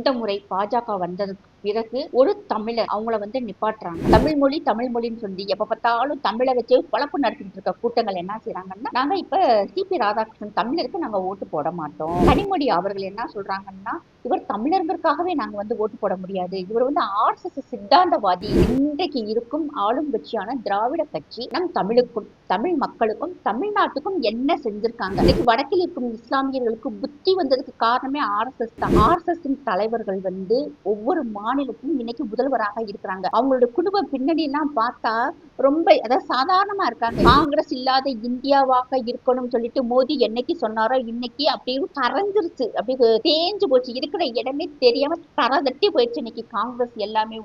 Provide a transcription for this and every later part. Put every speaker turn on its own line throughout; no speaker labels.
இந்த முறை பாஜக வந்ததுக்கு பிறகு ஒரு தமிழர் அவங்கள வந்து நிப்பாட்டுறாங்க. தமிழ் மொழி தமிழ் மொழின்னு சொல்லி எப்ப பார்த்தாலும் தமிழை வச்சு குழப்பு நடத்திட்டு இருக்க கூட்டங்கள் என்ன செய்றாங்கன்னா நாங்க இப்ப சிபி ராதாகிருஷ்ணன் தமிழருக்கு நாங்க ஓட்டு போட மாட்டோம். கனிமொழி அவர்கள் என்ன சொல்றாங்கன்னா இவர் தமிழர்களுக்காகவே நாங்க வந்து ஓட்டு போட முடியாது. இவர் வந்து ஆர்எஸ்எஸ் சித்தாந்தவாதி. இன்றைக்கு இருக்கும் ஆளும் கட்சியான திராவிட கட்சி நம் தமிழுக்கும் தமிழ் மக்களுக்கும் தமிழ்நாட்டுக்கும் என்ன செஞ்சிருக்காங்க? இன்னைக்கு வடக்கில் இருக்கும் இஸ்லாமியர்களுக்கு புத்தி வந்ததுக்கு காரணமே ஆர்எஸ்எஸ் தான் ஆர்எஸ்எஸ் தலைவர்கள் வந்து ஒவ்வொரு மாநிலத்திலும் இன்னைக்கு முதல்வராக இருக்கிறாங்க. அவங்களோட குடும்ப பின்னணி எல்லாம் பார்த்தா ரொம்ப அதாவது சாதாரணமா இருக்காங்க. காங்கிரஸ் இல்லாத இந்தியாவாக இருக்கணும்னு சொல்லிட்டு மோடி என்னைக்கு சொன்னாரோ இன்னைக்கு அப்படியே கரைஞ்சிருச்சு. அப்படி தேஞ்சு போச்சு. இருக்கிற இடமே தெரியாம தர தட்டி போயிடுச்சு இன்னைக்கு காங்கிரஸ் எல்லாமே.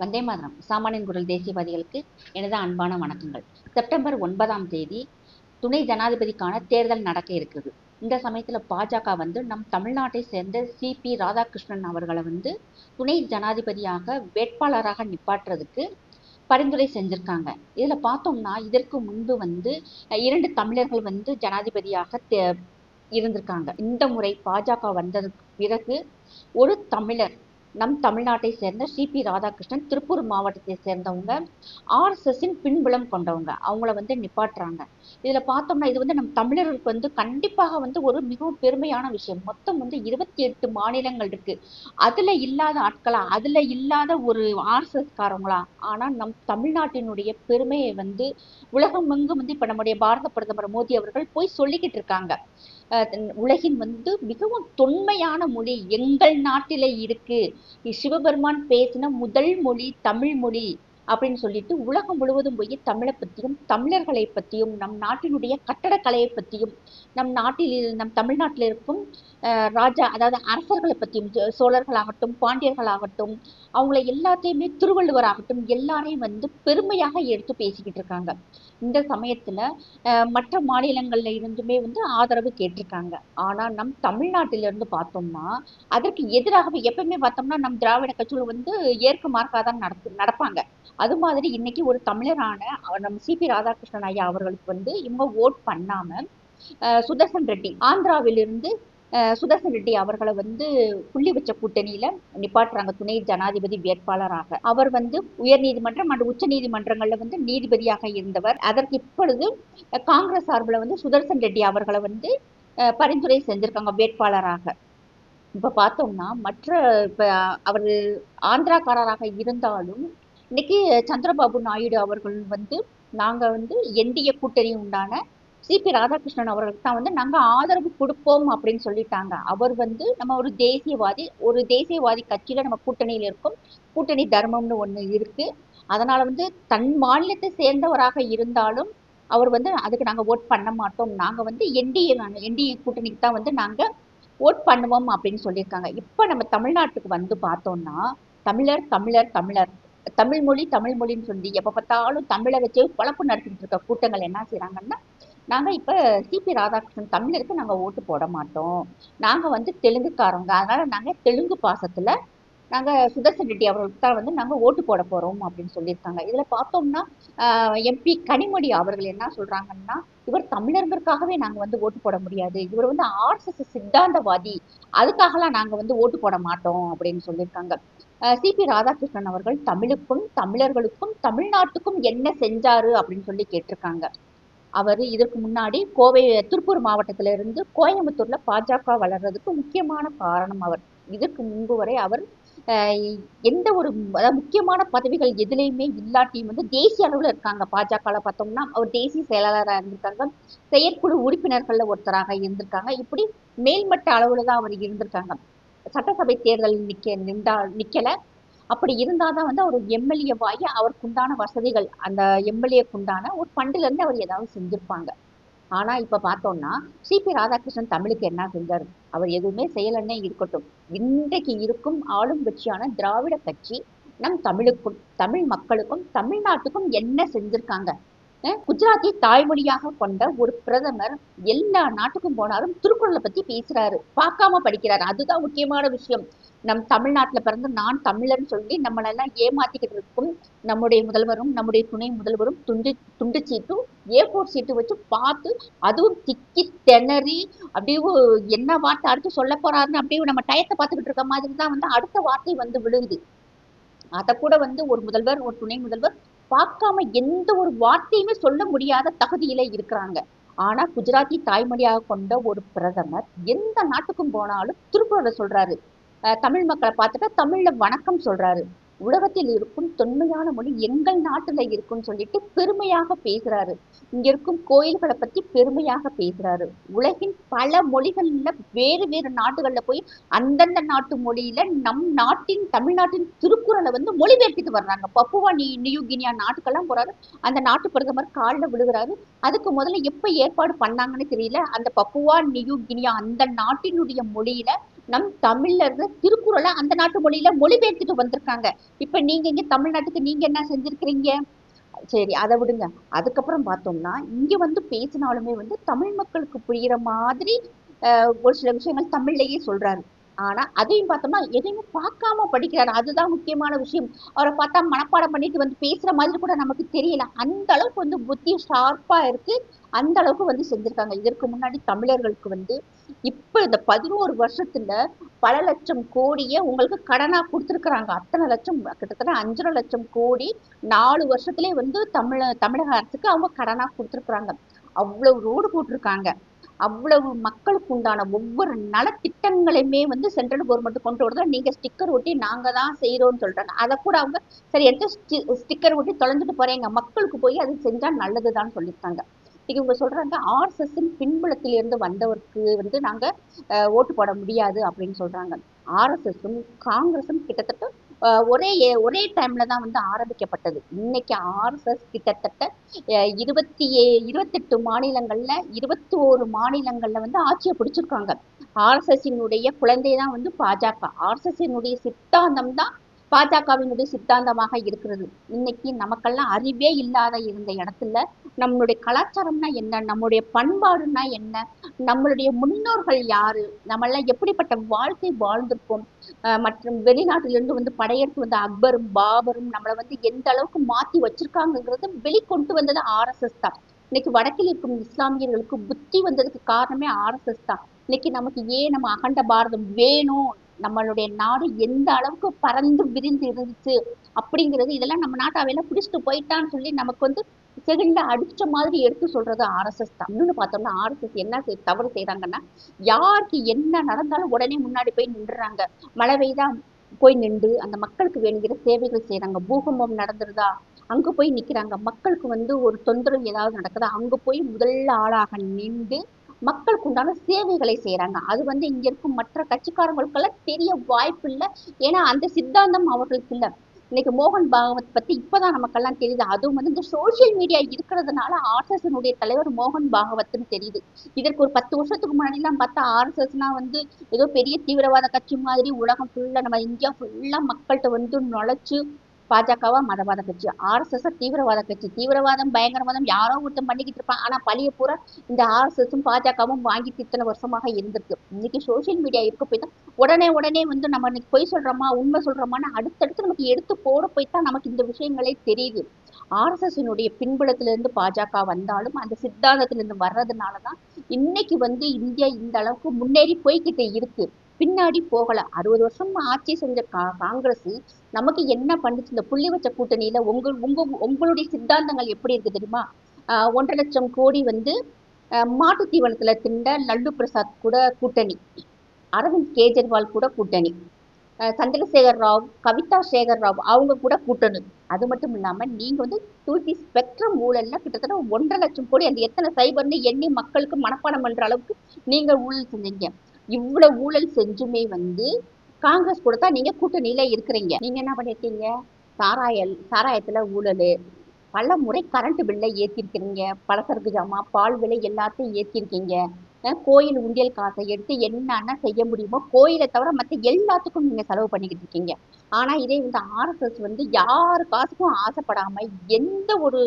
வந்தே மாதிரம். சாமானியன் குரல் தேசியவாதிகளுக்கு எனது அன்பான வணக்கங்கள். செப்டம்பர் ஒன்பதாம் தேதி துணை ஜனாதிபதிக்கான தேர்தல் நடக்க இருக்குது இந்த சமயத்தில் பாஜக வந்து நம் தமிழ்நாட்டை சேர்ந்த சிபி ராதாகிருஷ்ணன் அவர்களை வந்து துணை ஜனாதிபதியாக வேட்பாளராக நிப்பாட்டுறதுக்கு பரிந்துரை செஞ்சிருக்காங்க. இதில் பார்த்தோம்னா இதற்கு முன்பு வந்து இரண்டு தமிழர்கள் வந்து ஜனாதிபதியாக தே இருந்திருக்காங்க. இந்த முறை பாஜக வந்ததுக்கு பிறகு ஒரு தமிழர் நம் தமிழ்நாட்டை சேர்ந்த சிபி ராதாகிருஷ்ணன் திருப்பூர் மாவட்டத்தை சேர்ந்தவங்க ஆர்எஸ்எஸ்ஸின் பின்புலம் கொண்டவங்க. அவங்கள வந்து நிப்பாட்டுறாங்க. இதுல பார்த்தோம்னா இது வந்து நம் தமிழர்களுக்கு வந்து கண்டிப்பாக வந்து ஒரு மிகவும் பெருமையான விஷயம். மொத்தம் வந்து இருபத்தி எட்டு மாநிலங்கள் இருக்கு. அதுல இல்லாத ஆட்களா? அதுல இல்லாத ஒரு ஆர்எஸ்எஸ் காரங்களா? ஆனா நம் தமிழ்நாட்டினுடைய பெருமையை வந்து உலகமெங்கும் வந்து இப்ப நம்முடைய பாரத பிரதமர் மோடி அவர்கள் போய் சொல்லிக்கிட்டு இருக்காங்க. உலகின் வந்து மிகவும் தொன்மையான மொழி எங்கள் நாட்டிலே இருக்கு. சிவபெருமான் பேசின முதல் மொழி தமிழ் மொழி. அப்படின்னு சொல்லிட்டு உலகம் முழுவதும் போய் தமிழை பற்றியும் தமிழர்களை பற்றியும் நம் நாட்டினுடைய கட்டடக்கலையை பற்றியும் நம் நாட்டில் நம் தமிழ்நாட்டில் இருக்கும் அஹ், ராஜா அதாவது அரசர்களை பற்றியும் சோழர்களாகட்டும் பாண்டியர்களாகட்டும் அவங்கள எல்லாத்தையுமே திருவள்ளுவர் ஆகட்டும் எல்லாரையும் வந்து பெருமையாக எடுத்து பேசிக்கிட்டு இருக்காங்க. இந்த சமயத்தில் மற்ற மாநிலங்களில் இருந்துமே வந்து ஆதரவு கேட்டிருக்காங்க. ஆனால் நம் தமிழ்நாட்டிலிருந்து பார்த்தோம்னா அதற்கு எதிராகவே எப்பவுமே பார்த்தோம்னா நம் திராவிட கட்சிகள் வந்து ஏற்க மார்க்காக தான் நடத்து நடப்பாங்க. அது மாதிரி இன்னைக்கு ஒரு தமிழரான நம் சிபி ராதாகிருஷ்ணன் ஐயா அவர்களுக்கு வந்து இவங்க ஓட் பண்ணாமல் சுதர்சன் ரெட்டி ஆந்திராவிலிருந்து சுதர்சன் ரெட்டி அவர்களை வந்து புள்ளி வச்ச கூட்டணியில நிப்பாட்டுறாங்க துணை ஜனாதிபதி வேட்பாளராக. அவர் வந்து உயர் நீதிமன்றம் மற்றும் உச்ச நீதிமன்றங்கள்ல வந்து நீதிபதியாக இருந்தவர். அதற்கு இப்பொழுது காங்கிரஸ் சார்பில் வந்து சுதர்சன் ரெட்டி அவர்களை வந்து பரிந்துரை செஞ்சிருக்காங்க வேட்பாளராக. இப்ப பார்த்தோம்னா மற்ற இப்ப அவர் ஆந்திராக்காரராக இருந்தாலும் இன்னைக்கு சந்திரபாபு நாயுடு அவர்கள் வந்து நாங்க வந்து என்டிஏ கூட்டணி உண்டான சிபி ராதாகிருஷ்ணன் அவர்களுக்கு தான் வந்து நாங்க ஆதரவு கொடுப்போம் அப்படின்னு சொல்லிட்டாங்க. அவர் வந்து நம்ம ஒரு தேசியவாதி ஒரு தேசியவாதி கட்சியில நம்ம கூட்டணியில இருக்கோம். கூட்டணி தர்மம்னு ஒண்ணு இருக்கு. அதனால வந்து தன் மாநிலத்தை சேர்ந்தவராக இருந்தாலும் அவர் வந்து அதுக்கு நாங்க ஓட் பண்ண மாட்டோம். நாங்க வந்து என்டிஏ என்டிஏ கூட்டணிக்கு தான் வந்து நாங்க ஓட் பண்ணுவோம் அப்படின்னு சொல்லியிருக்காங்க. இப்ப நம்ம தமிழ்நாட்டுக்கு வந்து பார்த்தோம்னா தமிழர் தமிழர் தமிழர். தமிழ் மொழி தமிழ் மொழின்னு சொல்லி எப்ப பார்த்தாலும் தமிழை வச்சு குழப்பு நடத்திட்டு இருக்க கூட்டங்கள் என்ன செய்றாங்கன்னா நாங்க இப்ப சிபி ராதாகிருஷ்ணன் தமிழருக்கு நாங்க ஓட்டு போட மாட்டோம். நாங்க வந்து தெலுங்குக்காரங்க அதனால நாங்க தெலுங்கு பாசத்துல நாங்க சுதர்சன் ரெட்டி அவர்களுக்கு தான் வந்து நாங்க ஓட்டு போட போறோம் அப்படின்னு சொல்லியிருக்காங்க. இதுல பார்த்தோம்னா எம்பி கனிமொழி அவர்கள் என்ன சொல்றாங்கன்னா இவர் தமிழர்களுக்காகவே நாங்க வந்து ஓட்டு போட முடியாது. இவர் வந்து ஆர்எஸ்எஸ் சித்தாந்தவாதி. அதுக்காகலாம் நாங்க வந்து ஓட்டு போட மாட்டோம் அப்படின்னு சொல்லியிருக்காங்க. சிபி ராதாகிருஷ்ணன் அவர்கள் தமிழுக்கும் தமிழர்களுக்கும் தமிழ்நாட்டுக்கும் என்ன செஞ்சாரு அப்படின்னு சொல்லி கேட்டிருக்காங்க. அவர் இதற்கு முன்னாடி கோவை திருப்பூர் மாவட்டத்தில இருந்து கோயம்புத்தூர்ல பாஜக வளர்றதுக்கு முக்கியமான காரணம் அவர். இதற்கு முன்பு வரை அவர் எந்த ஒரு அதாவது முக்கியமான பதவிகள் எதுலேயுமே இல்லாட்டியும் வந்து தேசிய அளவுல இருக்காங்க. பாஜகவில் பார்த்தோம்னா அவர் தேசிய செயலாளராக இருந்திருக்காங்க. செயற்குழு உறுப்பினர்கள்ல ஒருத்தராக இருந்திருக்காங்க. இப்படி மேல்மட்ட அளவில் தான் அவர் இருந்திருக்காங்க. சட்டசபை தேர்தல் நிக்க நின்றா நிக்கல. அப்படி இருந்தாதான் வந்து அவர் எம்எல்ஏவாகி அவருக்குண்டான வசதிகள் அந்த எம்எல்ஏக்குண்டான ஒரு ஃபண்டுல இருந்து அவர் ஏதாவது செஞ்சிருப்பாங்க. ஆனா இப்ப பார்த்தோம்னா சிபி ராதாகிருஷ்ணன் தமிழுக்கு என்ன செஞ்சாரு? அவர் எதுவுமே செயலன்னே இருக்கட்டும். இன்றைக்கு இருக்கும் ஆளும் கட்சியான திராவிட கட்சி நம் தமிழுக்கும் தமிழ் மக்களுக்கும் தமிழ்நாட்டுக்கும் என்ன செஞ்சிருக்காங்க? குஜராத்தி தாய்மொழியாக கொண்ட ஒரு பிரதமர் எல்லா நாட்டுக்கும் போனாலும் திருக்குறளை பத்தி பேசுறாரு. பார்க்காம படிக்கிறாரு. அதுதான் முக்கியமான விஷயம். நம் தமிழ்நாட்டுல பிறந்து நான் தமிழர்னு சொல்லி நம்மளெல்லாம் ஏமாத்திக்கிட்டு இருக்கும். நம்முடைய முதல்வரும் நம்முடைய துணை முதல்வரும் துண்டு துண்டு சீட்டும் ஏ ஃபோர் சீட்டு வச்சு பார்த்து அதுவும் திக்கி திணறி அப்படியே என்ன வார்த்தை அடுத்து சொல்ல போறாருன்னு அப்படியே நம்ம டயத்தை பார்த்துக்கிட்டு இருக்க மாதிரி தான் வந்து அடுத்த வார்த்தை வந்து விழுகுது. அதை கூட வந்து ஒரு முதல்வர் ஒரு துணை முதல்வர் பார்க்காம எந்த ஒரு வார்த்தையுமே சொல்ல முடியாத தகுதியில இருக்கிறாங்க. ஆனா குஜராத்தி தாய்மொழியாக கொண்ட ஒரு பிரதமர் எந்த நாட்டுக்கும் போனாலும் திருக்குறளை சொல்றாரு. தமிழ் மக்களை பார்த்துட்டா தமிழ்ல வணக்கம் சொல்றாரு. உலகத்தில் இருக்கும் தொன்மையான மொழி எங்கள் நாட்டுல இருக்குன்னு சொல்லிட்டு பெருமையாக பேசுறாரு. இங்க இருக்கும் கோயில்களை பத்தி பெருமையாக பேசுறாரு. உலகின் பல மொழிகள்ல வேறு வேறு நாடுகள்ல போய் அந்தந்த நாட்டு மொழியில நம் நாட்டின் தமிழ்நாட்டின் திருக்குறளை வந்து மொழிபெயர்த்துட்டு வர்றாங்க. பப்புவா நீ நியூ கினியா நாட்டுக்கெல்லாம் போறாரு. அந்த நாட்டு பிரதமர் காலில் விழுகிறாரு. அதுக்கு முதல்ல எப்ப ஏற்பாடு பண்ணாங்கன்னு தெரியல. அந்த பப்புவா நியூ கினியா அந்த நாட்டினுடைய மொழியில நம் தமிழ்ல இருந்த திருக்குறளை அந்த நாட்டு மொழியில மொழிபெயர்த்துட்டு வந்திருக்காங்க. இப்ப நீங்க இங்க தமிழ்நாட்டுக்கு நீங்க என்ன செஞ்சிருக்கிறீங்க? சரி அதை விடுங்க. அதுக்கப்புறம் பார்த்தோம்னா இங்க வந்து பேசினாலுமே வந்து தமிழ் மக்களுக்கு புரிகிற மாதிரி ஆஹ் ஒரு சில விஷயங்கள் தமிழ்லயே சொல்றாரு. ஆனா அதையும் பார்த்தோம்னா எதையுமே பார்க்காம படிக்கிறாரு. அதுதான் முக்கியமான விஷயம். அவரை பார்த்தா மனப்பாடம் பண்ணிட்டு வந்து பேசுற மாதிரி கூட நமக்கு தெரியல. அந்த அளவுக்கு வந்து புத்தி ஷார்ப்பா இருக்கு. அந்த அளவுக்கு வந்து செஞ்சிருக்காங்க. இதற்கு முன்னாடி தமிழர்களுக்கு வந்து இப்ப இந்த பதினோரு வருஷத்துல பல லட்சம் கோடியை உங்களுக்கு கடனா கொடுத்துருக்குறாங்க. அத்தனை லட்சம் கிட்டத்தட்ட அஞ்சரை லட்சம் கோடி நாலு வருஷத்துலயே வந்து தமிழ தமிழக அரசுக்கு அவங்க கடனா கொடுத்துருக்குறாங்க. அவ்வளவு ரோடு போட்டிருக்காங்க. அவ்வளவு மக்களுக்கு உண்டான ஒவ்வொரு நலத்திட்டங்களையுமே வந்து சென்ட்ரல் கவர்மெண்ட் கொண்டு வரதோ. நீங்க ஸ்டிக்கர் ஒட்டி நாங்க தான் செய்யறோம்னு சொல்றாங்க அதை கூட அவங்க சரி எடுத்து ஸ்டிக்கர் ஒட்டி தொலைஞ்சிட்டு போறேங்க மக்களுக்கு போய் அது செஞ்சா நல்லதுதான் சொல்லியிருக்காங்க. இவங்க சொல்றாங்க ஆர்எஸ்எஸ்ஸின் பின்புலத்திலிருந்து வந்தவருக்கு வந்து நாங்க ஓட்டு போட முடியாது அப்படின்னு சொல்றாங்க. ஆர்எஸ்எஸும் காங்கிரஸும் கிட்டத்தட்ட ஒரே ஒரே டைம்ல தான் வந்து ஆரம்பிக்கப்பட்டது. இன்னைக்கு ஆர்எஸ்எஸ் கிட்டத்தட்ட இருபத்தி ஏ இருபத்தெட்டு மாநிலங்கள்ல இருபத்தி ஓரு மாநிலங்கள்ல வந்து ஆட்சியை பிடிச்சிருக்காங்க. ஆர்எஸ்எஸ்ஸினுடைய குழந்தை தான் வந்து பாஜக. ஆர்எஸ்எஸ்ஸினுடைய சித்தாந்தம் தான் பாஜகவினுடைய சித்தாந்தமாக இருக்கிறது. இன்னைக்கு நமக்கெல்லாம் அறிவே இல்லாத இருந்த இடத்துல நம்மளுடைய கலாச்சாரம்னா என்ன? நம்முடைய பண்பாடுனா என்ன? நம்மளுடைய முன்னோர்கள் யாரு? நம்மளாம் எப்படிப்பட்ட வாழ்க்கை வாழ்ந்திருக்கோம் மற்றும் வெளிநாட்டிலிருந்து வந்து படையெடுத்து வந்த அக்பரும் பாபரும் நம்மளை வந்து எந்த அளவுக்கு மாத்தி வச்சிருக்காங்கங்கிறது வெளிக்கொண்டு வந்தது ஆர்எஸ்எஸ் தான். இன்னைக்கு வடக்கில் இருக்கும் இஸ்லாமியர்களுக்கு புத்தி வந்ததுக்கு காரணமே ஆர்எஸ்எஸ் தான். இன்னைக்கு நமக்கு ஏன் நம்ம அகண்ட பாரதம் வேணும்? நம்மளுடைய நாடு எந்த அளவுக்கு பறந்து விரிந்து இருந்துச்சு அப்படிங்கிறது இதெல்லாம் நம்ம நாட்டை அவையெல்லாம் பிடிச்சிட்டு போயிட்டான்னு சொல்லி நமக்கு வந்து செகண்ட்ல அடிச்ச மாதிரி எடுத்து சொல்றது ஆர்எஸ்எஸ் தான் இன்னொன்னு பார்த்தோம்னா ஆர்எஸ்எஸ் என்ன தவறு செய்றாங்கன்னா யாருக்கு என்ன நடந்தாலும் உடனே முன்னாடி போய் நின்றுறாங்க. மழை பெய்தா போய் நின்று அந்த மக்களுக்கு வேணுங்கிற சேவைகள் செய்யறாங்க பூகம்பம் நடந்துருதா? அங்க போய் நிக்கிறாங்க. மக்களுக்கு வந்து ஒரு தொந்தரவு ஏதாவது நடக்குதா? அங்க போய் முதல் ஆளாக நின்று மக்களுக்கு உண்டான சேவைகளை செய்கிறாங்க அது வந்து இங்க இருக்கும் மற்ற கட்சிக்காரங்களுக்கெல்லாம் தெரிய வாய்ப்பு இல்லை. ஏன்னா அந்த சித்தாந்தம் அவர்களுக்கு இல்லை. இன்னைக்கு மோகன் பாகவத் பத்தி இப்பதான் நமக்கெல்லாம் தெரியுது. அதுவும் வந்து இந்த சோசியல் மீடியா இருக்கிறதுனால ஆர்எஸ்எஸ்னுடைய தலைவர் மோகன் பாகவத்னு தெரியுது. இதற்கு ஒரு பத்து வருஷத்துக்கு முன்னாடி எல்லாம் பார்த்தா ஆர்எஸ்எஸ்னா வந்து ஏதோ பெரிய தீவிரவாத கட்சி மாதிரி உலகம் ஃபுல்லா நம்ம இந்தியா ஃபுல்லா மக்கள்கிட்ட வந்து நுழைச்சு பாஜகவா மதவாத கட்சி? ஆர்எஸ்எஸ் தீவிரவாத கட்சி. தீவிரவாதம் பயங்கரவாதம் யாரோ ஒருத்தன் பண்ணிக்கிட்டு இருப்பான். ஆனா பழைய பூரா இந்த ஆர்எஸ்எஸும் பாஜகவும் வாங்கி இத்தனை வருஷமாக இருந்திருக்கு. இன்னைக்கு சோசியல் மீடியா இருக்க போய் தான் உடனே உடனே வந்து நம்ம இன்னைக்கு பொய் சொல்றோமா உண்மை சொல்றோமான்னு அடுத்தடுத்து நமக்கு எடுத்து போட போய் தான் நமக்கு இந்த விஷயங்களே தெரியுது. ஆர்எஸ்எஸ்னுடைய பின்புலத்திலிருந்து பாஜக வந்தாலும் அந்த சித்தாந்தத்திலிருந்து வர்றதுனாலதான் இன்னைக்கு வந்து இந்தியா இந்த அளவுக்கு முன்னேறி போய்கிட்டே இருக்கு. பின்னாடி போகல. அறுபது வருஷம் ஆட்சி செஞ்ச கா காங்கிரஸ் நமக்கு என்ன பண்ணுச்சு? இந்த புள்ளி வச்ச கூட்டணியில உங்க உங்க உங்களுடைய சித்தாந்தங்கள் எப்படி இருக்கு தெரியுமா? ஆஹ் ஒன்றரை லட்சம் கோடி வந்து ஆஹ் மாட்டு தீவனத்துல திண்ட லல்லு பிரசாத் கூட கூட்டணி. அரவிந்த் கெஜ்ரிவால் கூட கூட்டணி. சந்திரசேகர் ராவ் கவிதா சேகர் ராவ் அவங்க கூட கூட்டணும் அது மட்டும் இல்லாம நீங்க வந்து தூசி ஸ்பெக்ட்ரம் ஊழல்ல கிட்டத்தட்ட ஒன்றரை லட்சம் கோடி அந்த எத்தனை சைபர்னு எண்ணி மக்களுக்கு மனப்பாடம் பண்ற அளவுக்கு நீங்க ஊழல் செஞ்சீங்க. இவ்வளவு ஊழல் செஞ்சுமே வந்து காங்கிரஸ் கூட தான் நீங்க கூட்டணியில இருக்கிறீங்க. நீங்க என்ன பண்ணிருக்கீங்க? சாராய சாராயத்துல ஊழல். பல முறை கரண்ட் பில்லை ஏத்திருக்கிறீங்க. பலசரக்கு ஜாமா பால் விலை எல்லாத்தையும் ஏத்திருக்கீங்க. கோயில் உண்டியல் காசை எடுத்து என்னென்ன செய்ய முடியுமோ கோயிலை தவிர மத்த எல்லாத்துக்கும் நீங்க செலவு பண்ணிக்கிட்டு இருக்கீங்க. ஆனா இதே இந்த ஆர்எஸ்எஸ் வந்து யாரு காசுக்கும் ஆசைப்படாம எந்த ஒரு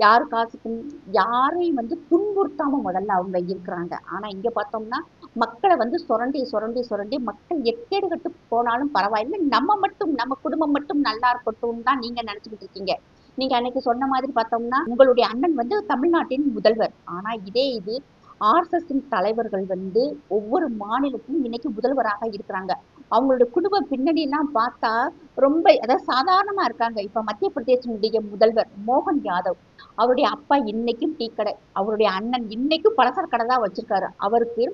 யாரு காசுக்கும் யாரையும் வந்து துன்புறுத்தாம முதல்ல அவங்க இருக்கிறாங்க. ஆனா இங்க பார்த்தோம்னா மக்களை வந்து சுரண்டி சுரண்டி சுரண்டி மக்கள் எக்கேடு கட்டு போனாலும் பரவாயில்லை. நம்ம மட்டும் நம்ம குடும்பம் மட்டும் நல்லா இருக்கட்டும் தான் நீங்க நினைச்சுக்கிட்டு இருக்கீங்க. நீங்க அன்னைக்கு சொன்ன மாதிரி பார்த்தோம்னா உங்களுடைய அண்ணன் வந்து தமிழ்நாட்டின் முதல்வர். ஆனா இதே இது ஆர்எஸ்எஸின் தலைவர்கள் வந்து ஒவ்வொரு மாநிலத்திலும் இன்னைக்கு முதல்வராக இருக்கிறாங்க. அவங்களோட குடும்ப பின்னணி எல்லாம் பார்த்தா ரொம்ப அதாவது சாதாரணமா இருக்காங்க. இப்ப மத்திய பிரதேசனுடைய முதல்வர் மோகன் யாதவ். அவருடைய அப்பா இன்னைக்கும் டீ கடை. அவருடைய அண்ணன் இன்னைக்கும் பலசர கடை தான் வச்சிருக்காரு. அவருக்கு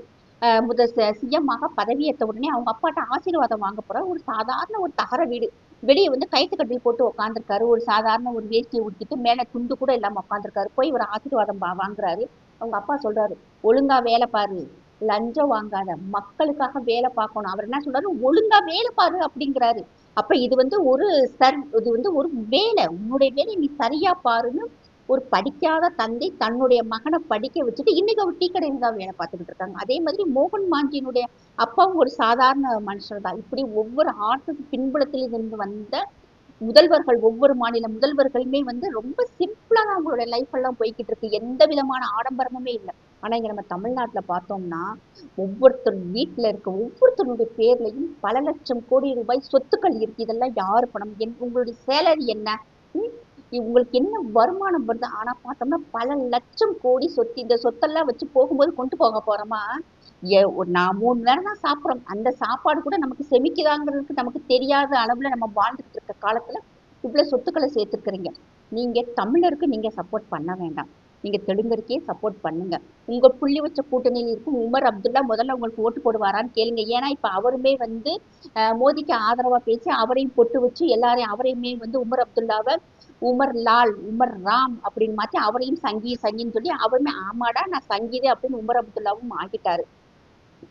முத சிஎம்மாக பதவியேற்ற உடனே அவங்க அப்பாட்ட ஆசீர்வாதம் வாங்க போற ஒரு சாதாரண ஒரு தகர வீடு. வெளியே வந்து கைத்து கட்டில் போட்டு உட்காந்துருக்காரு ஒரு சாதாரண ஒரு வேஷ்டியை உடுத்திட்டு மேல துண்டு கூட இல்லாம உட்காந்துருக்காரு போய் ஒரு ஆசீர்வாதம் வாங்குறாரு. அவங்க அப்பா சொல்றாரு ஒழுங்கா வேலை பாரு. லஞ்சம் வாங்காத. மக்களுக்காக வேலை பார்க்கணும். அவர் என்ன சொல்றாரு? ஒழுங்கா வேலை பாரு அப்படிங்கிறாரு. அப்ப இது வந்து ஒரு சர் இது வந்து ஒரு வேலை. உன்னுடைய வேலை நீ சரியா பாருன்னு ஒரு படிக்காத தந்தை தன்னுடைய மகனை படிக்க வச்சுட்டு இன்னைக்கு அவர் டீ கடையில் தான் வேலை பார்த்துக்கிட்டு இருக்காங்க. அதே மாதிரி மோகன் மாஞ்சியினுடைய அப்பாவும் ஒரு சாதாரண மனுஷர் தான். இப்படி ஒவ்வொரு ஆட்டுக்கு பின்புலத்திலிருந்து வந்த முதல்வர்கள் ஒவ்வொரு மாநில முதல்வர்களுமே வந்து ரொம்ப சிம்பிளா தான் அவங்களோட லைஃப் எல்லாம் போய்கிட்டு இருக்கு. எந்த விதமான ஆடம்பரமுமே இல்லை. ஆனா இங்க நம்ம தமிழ்நாட்டுல பார்த்தோம்னா ஒவ்வொருத்தர் வீட்டுல இருக்க ஒவ்வொருத்தருடைய பேர்லயும் பல லட்சம் கோடி ரூபாய் சொத்துக்கள் இருக்கு. இதெல்லாம் யாரு பணம்? என் உங்களுடைய சேலரி என்ன? உங்களுக்கு என்ன வருமானம் வருது? ஆனா பார்த்தோம்னா பல லட்சம் கோடி சொத்து இந்த சொத்தெல்லாம் வச்சு போகும்போது கொண்டு போக போறோமா? ஒரு நான் மூணு நேரம் தான் சாப்பிட்றோம். அந்த சாப்பாடு கூட நமக்கு செமிக்குதாங்கிறதுக்கு நமக்கு தெரியாத அளவுல நம்ம வாழ்ந்துட்டு இருக்க காலத்துல இவ்வளவு சொத்துக்களை சேர்த்துக்கிறீங்க நீங்க தமிழருக்கு நீங்க சப்போர்ட் பண்ண வேண்டாம். நீங்க தெலுங்கருக்கே சப்போர்ட் பண்ணுங்க. உங்க புள்ளி வச்ச கூட்டணியில் இருக்கும் உமர் அப்துல்லா முதல்ல உங்களுக்கு ஓட்டு போடுவாரான்னு கேளுங்க. ஏன்னா இப்ப அவருமே வந்து மோதிக்கு ஆதரவா பேசி அவரையும் பொட்டு வச்சு எல்லாரையும் அவரையுமே வந்து உமர் அப்துல்லாவை உமர் லால் உமர் ராம் அப்படின்னு மாத்தி அவரையும் சங்கி சங்கின்னு சொல்லி அவருமே ஆமாடா நான் சங்கீதே அப்படின்னு உமர் அப்துல்லாவும் ஆகிட்டாரு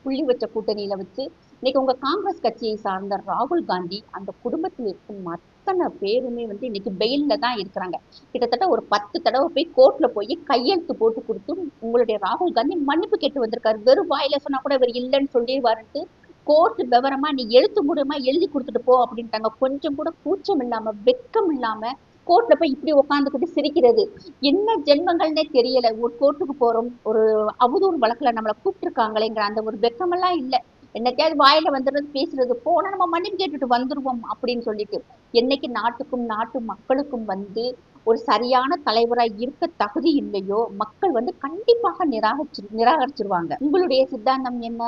புள்ளி வச்ச கூட்டணியில வச்சு இன்னைக்கு உங்க காங்கிரஸ் கட்சியை சார்ந்த ராகுல் காந்தி அந்த குடும்பத்தில் இருக்கும் அத்தனை பேருமே வந்து இன்னைக்கு பெயில்ல தான் இருக்கிறாங்க. கிட்டத்தட்ட ஒரு பத்து தடவை போய் கோர்ட்ல போய் கையெழுத்து போட்டு கொடுத்து உங்களுடைய ராகுல் காந்தி மன்னிப்பு கேட்டு வந்திருக்காரு. வெறும் வாயில சொன்னா கூட இவர் இல்லைன்னு சொல்லிடுவாருன்ட்டு கோர்ட் விவரமா நீ எழுத்து மூலமா எழுதி கொடுத்துட்டு போ அப்படின்ட்டாங்க. கொஞ்சம் கூட கூச்சம் இல்லாம வெக்கம் இல்லாம கோர்ட்ல போய் இப்படி உட்காந்துக்கிட்டு சிரிக்கிறது. என்ன ஜென்மங்கள்னே தெரியல. ஒரு கோர்ட்டுக்கு போறோம். ஒரு அவதூறு வழக்குல நம்மளை கூப்பிட்டுருக்காங்களேங்கிற அந்த ஒரு வெக்கமெல்லாம் இல்ல. என்னத்தையாவது வாயில வந்துடுறது பேசுறது போனா நம்ம மன்னிப்பு கேட்டுட்டு வந்துருவோம் அப்படின்னு சொல்லிட்டு என்னைக்கு நாட்டுக்கும் நாட்டு மக்களுக்கும் வந்து ஒரு சரியான தலைவராய் இருக்க தகுதி இல்லையோ மக்கள் வந்து கண்டிப்பாக நிராகரிச்சு நிராகரிச்சிருவாங்க. உங்களுடைய சித்தாந்தம் என்ன?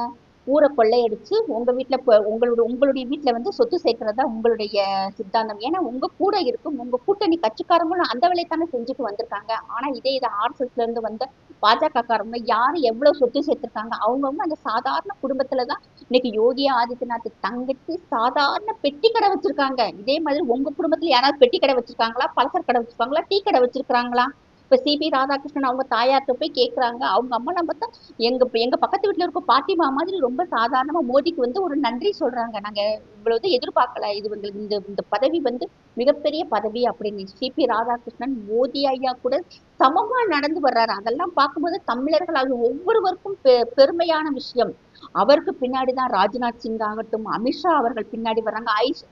ஊரை கொள்ளையடிச்சு உங்க வீட்டுல உங்களுடைய உங்களுடைய வீட்டில் வந்து சொத்து சேர்க்கறதா உங்களுடைய சித்தாந்தம். ஏன்னா உங்க கூட இருக்கும் உங்க கூட்டணி கட்சிக்காரங்களும் அந்த வேலையை தானே செஞ்சுட்டு வந்திருக்காங்க. ஆனா இதே இது ஆர்எஸ்எஸ்ல இருந்து வந்த பாஜக காரங்க யாரு எவ்வளவு சொத்து சேர்த்திருக்காங்க? அவங்கவுங்க அந்த சாதாரண குடும்பத்துலதான் இன்னைக்கு யோகி ஆதித்யநாத் தங்கச்சி சாதாரண பெட்டி கடை வச்சிருக்காங்க. இதே மாதிரி உங்க குடும்பத்துல யாராவது பெட்டி கடை வச்சிருக்காங்களா? பலசர் கடை வச்சிருக்காங்களா? டீ கடை வச்சிருக்காங்களா இப்ப சிபி ராதாகிருஷ்ணன் அவங்க தாயார்கிட்ட போய் கேக்குறாங்க. அவங்க அம்மா நம்ம தான் எங்க எங்க பக்கத்து வீட்டுல இருக்க பாட்டிமா மாதிரி ரொம்ப சாதாரணமா மோடிக்கு வந்து ஒரு நன்றி சொல்றாங்க. நாங்க இவ்வளவு எதிர்பார்க்கல. இது வந்து இந்த இந்த பதவி வந்து மிகப்பெரிய பதவி அப்படின்னு சிபி ராதாகிருஷ்ணன் மோடி ஐயா கூட சமமா நடந்து வர்றாரு. அதெல்லாம் பார்க்கும்போது தமிழர்களாக ஒவ்வொருவருக்கும் பெ- பெருமையான விஷயம். அவருக்கு பின்னாடி தான் ராஜ்நாத் சிங் ஆகட்டும் அமித்ஷா அவர்கள் பின்னாடி வர்றாங்க ஐஸ்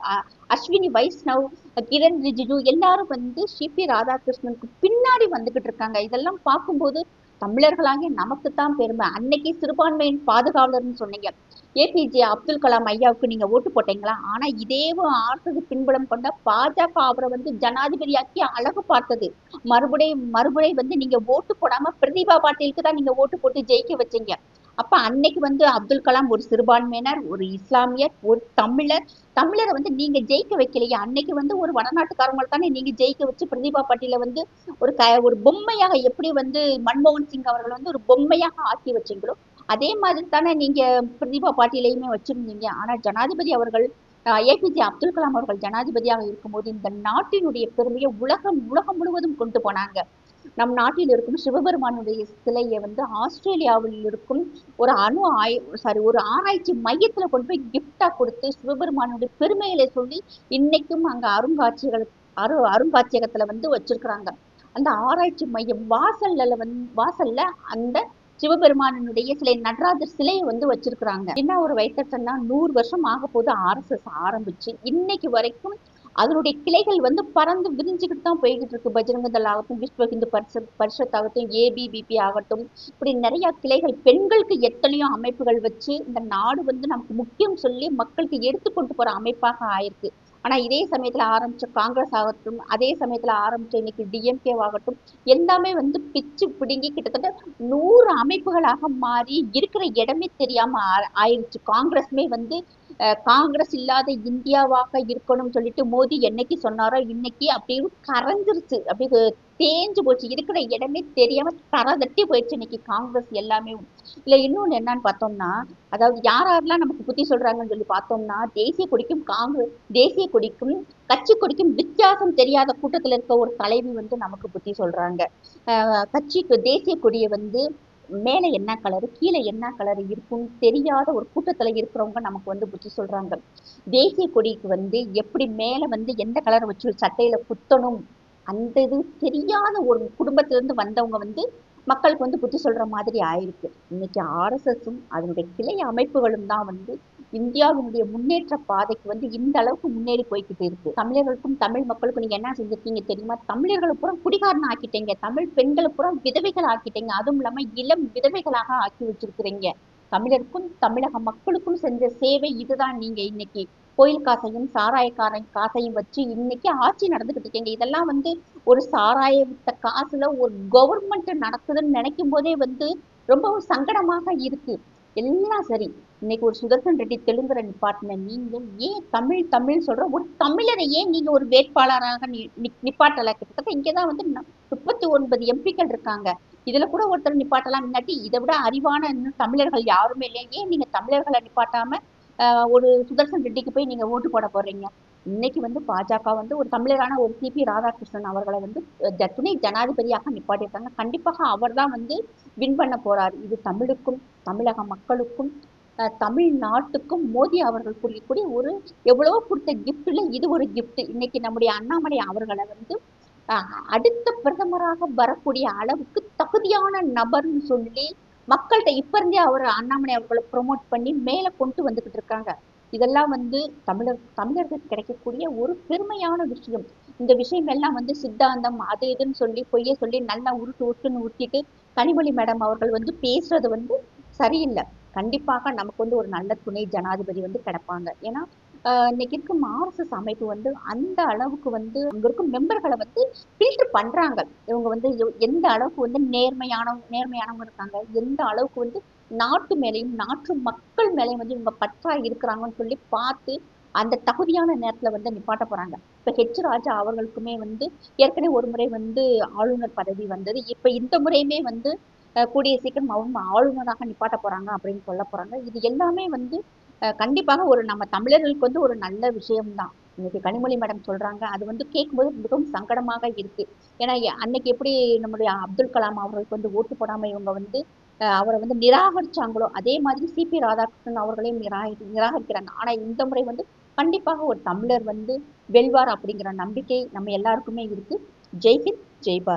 அஸ்வினி வைஷ்ணவ் கிரண் ரிஜிஜு எல்லாரும் வந்து சிபி ராதாகிருஷ்ணனுக்கு பின்னாடி வந்துகிட்டு இருக்காங்க. இதெல்லாம் பார்க்கும்போது தமிழர்களாகிய நமக்கு தான் பெருமை. அன்னைக்கு சிறுபான்மையின் பாதுகாவலர்னு சொன்னீங்க. ஏபிஜே அப்துல் கலாம் ஐயாவுக்கு நீங்க ஓட்டு போட்டீங்களா? ஆனா இதே ஆர்த்தது பின்புலம் கொண்ட பாஜக அவரை வந்து ஜனாதிபதியாக்கி அழகு பார்த்தது. மறுபடியும் மறுபடியும் வந்து நீங்க ஓட்டு போடாம பிரதீபா பாட்டீலுக்கு தான் நீங்க ஓட்டு போட்டு ஜெயிக்க வச்சீங்க. அப்ப அன்னைக்கு வந்து அப்துல் கலாம் ஒரு சிறுபான்மையினர் ஒரு இஸ்லாமியர் ஒரு தமிழர். தமிழரை வந்து நீங்க ஜெயிக்க வைக்கலையே. அன்னைக்கு வந்து ஒரு வடநாட்டுக்காரங்களை தானே நீங்க ஜெயிக்க வச்சு பிரதீபா பாட்டீல வந்து ஒரு க ஒரு பொம்மையாக எப்படி வந்து மன்மோகன் சிங் அவர்கள் வந்து ஒரு பொம்மையாக ஆக்கி வச்சீங்களோ அதே மாதிரி தானே நீங்க பிரதீபா பாட்டீலையுமே வச்சிருந்தீங்க. ஆனா ஜனாதிபதி அவர்கள் ஏபிஜே அப்துல் கலாம் அவர்கள் ஜனாதிபதியாக இருக்கும்போது இந்த நாட்டினுடைய பெருமையை உலகம் உலகம் முழுவதும் கொண்டு போனாங்க. நம் நாட்டில் இருக்கும் சிவபெருமானுடைய சிலையை வந்து ஆஸ்திரேலியாவில் இருக்கும் ஒரு அணு ஆய் சாரி ஒரு ஆராய்ச்சி மையத்துல கொண்டு போய் கிஃப்டாக கொடுத்து சிவபெருமானுடைய பெருமைகளை சொல்லி இன்னைக்கும் அங்க அருங்காட்சியக அரு அருங்காட்சியகத்துல வந்து வச்சிருக்கிறாங்க. அந்த ஆராய்ச்சி மையம் வாசல்ல வந்து வாசல்ல அந்த சிவபெருமானனுடைய சிலை நடராஜர் சிலையை வந்து வச்சிருக்கிறாங்க. என்ன ஒரு வைத்தட்டன்னா நூறு வருஷம் ஆக போது ஆர்எஸ்எஸ் ஆரம்பிச்சு. இன்னைக்கு வரைக்கும் அதனுடைய கிளைகள் வந்து பறந்து விரிஞ்சுக்கிட்டு தான் போய்கிட்டு இருக்கு. பஜ்ரங்க தள் ஆகட்டும் விஸ்வ ஹிந்து பரிஷத் பரிஷத் ஆகட்டும் ஏபிபிபி ஆகட்டும் இப்படி நிறைய கிளைகள் பெண்களுக்கு எத்தனையோ அமைப்புகள் வச்சு இந்த நாடு வந்து நமக்கு முக்கியம் சொல்லி மக்களுக்கு எடுத்து கொண்டு போற அமைப்பாக ஆயிருக்கு. ஆனா இதே சமயத்துல ஆரம்பிச்ச காங்கிரஸ் ஆகட்டும் அதே சமயத்துல ஆரம்பிச்ச இன்னைக்கு டிஎம்கே ஆகட்டும் எல்லாமே வந்து பிச்சு பிடுங்கி கிட்டத்தட்ட நூறு அமைப்புகளாக மாறி இருக்கிற இடமே தெரியாம ஆ- ஆயிருச்சு. காங்கிரஸ்மே வந்து காங்கிரஸ் இல்லாத இந்தியாவாக இருக்கணும்னு சொல்லிட்டு மோடி என்னைக்கு சொன்னாரோ இன்னைக்கு அப்படியே கரைஞ்சிருச்சு. அப்படியே தேஞ்சு போச்சு. இருக்கிற இடமே தெரியாம தர தட்டி போயிடுச்சு இன்னைக்கு காங்கிரஸ் எல்லாமே. இல்ல இன்னொன்னு என்னன்னு பார்த்தோம்னா அதாவது யார் யாரெல்லாம் நமக்கு புத்தி சொல்றாங்கன்னு சொல்லி பார்த்தோம்னா தேசிய கொடிக்கும் காங்கிரஸ் தேசிய கொடிக்கும் கட்சி கொடிக்கும் வித்தியாசம் தெரியாத கூட்டத்துல இருக்க ஒரு தலைவி வந்து நமக்கு புத்தி சொல்றாங்க. ஆஹ் கட்சிக்கு தேசிய கொடியை வந்து மேலே என்ன கலர் கீழே என்ன கலர் இருக்கும்னு தெரியாத ஒரு கூட்டத்துல இருக்கிறவங்க நமக்கு வந்து புத்தி சொல்றாங்க. தேசிய கொடிக்கு வந்து எப்படி மேல வந்து எந்த கலர் வச்சு சட்டையில குத்தணும் அந்த இது தெரியாத ஒரு குடும்பத்திலேருந்து வந்தவங்க வந்து மக்களுக்கு வந்து புத்தி சொல்ற மாதிரி ஆயிருக்கு. இன்னைக்கு ஆர்எஸ்எஸும் அதனுடைய கிளை அமைப்புகளும் தான் வந்து இந்தியாவினுடைய முன்னேற்ற பாதைக்கு வந்து இந்த அளவுக்கு முன்னேறி போய்கிட்டு இருக்கு. தமிழர்களுக்கும் தமிழ் மக்களுக்கும் நீங்க என்ன செஞ்சிருக்கீங்க தெரியுமா? தமிழர்களை பூரா குடிகாரன் ஆக்கிட்டீங்க. தமிழ் பெண்களை பூரா விதவைகள் ஆக்கிட்டீங்க. அதுவும் இல்லாம இளம் விதவைகளாக ஆக்கி வச்சிருக்கிறீங்க. தமிழருக்கும் தமிழக மக்களுக்கும் செஞ்ச சேவை இதுதான். நீங்க இன்னைக்கு கோயில் காசையும் சாராயக்காரன் காசையும் வச்சு இன்னைக்கு ஆட்சி நடந்துகிட்டு இருக்கீங்க. இதெல்லாம் வந்து ஒரு சாராய வித்த காசுல ஒரு கவர்மெண்ட் நடக்குதுன்னு நினைக்கும் போதே வந்து ரொம்பவும் சங்கடமாக இருக்கு. எல்லாம் சரி. இன்னைக்கு ஒரு சுதர்சன் ரெட்டி தெலுங்குற நிப்பாட்டின நீங்க ஏன் தமிழ் தமிழ் சொல்ற ஒரு தமிழரை ஏன் நீங்க ஒரு வேட்பாளராக நிப்பாட்டல? கிட்டத்தட்ட இங்கதான் வந்து முப்பத்தி ஒன்பது எம்பிக்கள் இருக்காங்க. இதுல கூட ஒருத்தர் நிப்பாட்டலாம். முன்னாடி இதை விட அறிவான இன்னும் தமிழர்கள் யாருமே இல்லையா? ஏன் நீங்க தமிழர்களை நிப்பாட்டாம ஆஹ், ஒரு சுதர்சன் ரெட்டிக்கு போய் நீங்க ஓட்டு போட போறீங்க? இன்னைக்கு வந்து பாஜக வந்து ஒரு தமிழரான ஒரு சிபி ராதாகிருஷ்ணன் அவர்களை வந்து துணை ஜனாதிபதியாக நிப்பாட்டியிருக்காங்க. கண்டிப்பாக அவர்தான் வந்து வின் பண்ண போறார். இது தமிழுக்கும் தமிழக மக்களுக்கும் தமிழ்நாட்டுக்கும் மோடி அவர்கள் புரியக்கூடிய ஒரு எவ்வளவோ கொடுத்த கிஃப்ட்ல இது ஒரு கிஃப்ட் இன்னைக்கு நம்முடைய அண்ணாமலை அவர்களை வந்து அடுத்த பிரதமராக வரக்கூடிய அளவுக்கு தகுதியான நபர்னு சொல்லி மக்கள்கிட்ட இப்ப இருந்தே அவர் அண்ணாமலை அவர்களை ப்ரொமோட் பண்ணி மேலே கொண்டு வந்துகிட்டு இருக்காங்க. இதெல்லாம் வந்து தமிழர் தமிழர்களுக்கு கிடைக்கக்கூடிய ஒரு பெருமையான விஷயம். இந்த விஷயம் எல்லாம் வந்து சித்தாந்தம் அது இதுன்னு சொல்லி பொய்ய சொல்லி நல்லா உருட்டு உருட்டுன்னு உருட்டிட்டு கனிமொழி மேடம் அவர்கள் வந்து பேசுறது வந்து சரியில்லை. கண்டிப்பாக நமக்கு வந்து ஒரு நல்ல துணை ஜனாதிபதி வந்து கிடைப்பாங்க. ஏன்னா இன்னைக்கு இருக்கும் ஆர்எஸ்எஸ் அமைப்பு வந்து அந்த அளவுக்கு வந்து அங்க இருக்கும் மெம்பர்களை வந்து ஃபில்டர் பண்றாங்க. இவங்க வந்து எந்த அளவுக்கு வந்து நேர்மையான நேர்மையானவங்க இருக்காங்க எந்த அளவுக்கு வந்து நாட்டு மேலையும் நாட்டு மக்கள் மேலையும் வந்து இவங்க பற்றா இருக்கிறாங்கன்னு சொல்லி பார்த்து அந்த தகுதியான நேரத்துல வந்து நிப்பாட்ட போறாங்க. இப்ப ஹெச் ராஜா அவர்களுக்குமே வந்து ஏற்கனவே ஒரு முறை வந்து ஆளுநர் பதவி வந்தது. இப்ப இந்த முறையுமே வந்து கூடிய சீக்கிரம் அவங்க ஆளுநராக நிப்பாட்ட போறாங்க அப்படின்னு சொல்ல போறாங்க. இது எல்லாமே வந்து கண்டிப்பாக ஒரு நம்ம தமிழர்களுக்கு வந்து ஒரு நல்ல விஷயம்தான். இன்னைக்கு கனிமொழி மேடம் சொல்றாங்க. அது வந்து கேட்கும்போது மிகவும் சங்கடமாக இருக்கு. ஏன்னா அன்னைக்கு எப்படி நம்முடைய அப்துல் கலாம் அவர்களுக்கு வந்து ஓட்டு போடாம இவங்க வந்து அவரை வந்து நிராகரிச்சாங்களோ அதே மாதிரி சிபி ராதாகிருஷ்ணன் அவர்களையும் நிராகரி நிராகரிக்கிறாங்க. ஆனா இந்த முறை வந்து கண்டிப்பாக ஒரு தமிழர் வந்து வெல்வார் அப்படிங்கிற நம்பிக்கை நம்ம எல்லாருக்குமே இருக்கு. ஜெய்ஹிந்த் ஜெய்பார்